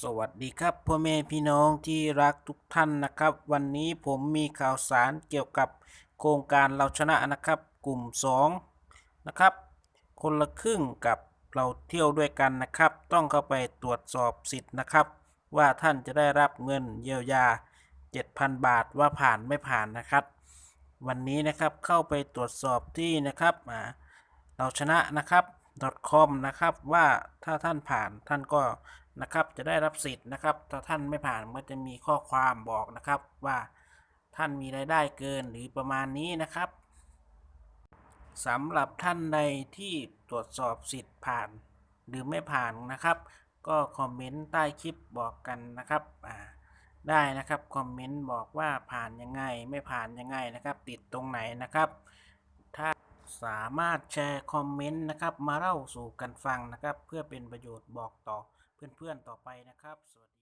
สวัสดีครับพ่อแม่พี่น้องที่รักทุกท่านนะครับ วันนี้ผมมีข่าวสารเกี่ยวกับโครงการเราชนะนะครับ กลุ่ม 2 นะครับ คนละครึ่งกับเราเที่ยวด้วยกันนะครับ ต้องเข้าไปตรวจสอบสิทธิ์นะครับ ว่าท่านจะได้รับเงินเยียวยา 7,000 บาทว่าผ่านไม่ผ่านนะครับ วันนี้นะครับเข้าไปตรวจสอบที่นะครับอ่าเราชนะนะครับ .com นะครับว่าถ้าท่านผ่านท่านก็นะครับจะได้รับสิทธิ์นะครับ ถ้าท่านไม่ผ่านมันจะมีข้อความบอกนะครับว่าท่านมีรายได้เกินหรือประมาณนี้นะครับสำหรับท่านใดที่ตรวจสอบสิทธิ์ผ่านหรือไม่ผ่านนะครับ ก็คอมเมนต์ใต้คลิปบอกกันนะครับได้นะครับคอมเมนต์บอกว่าผ่านยังไงไม่ผ่านยังไงนะครับ ติดตรงไหนนะครับ ถ้า สามารถแชร์คอมเมนต์นะครับมาเล่าสู่กันฟังนะครับ เพื่อเป็นประโยชน์บอกต่อเพื่อนๆต่อไปนะครับ สวัสดี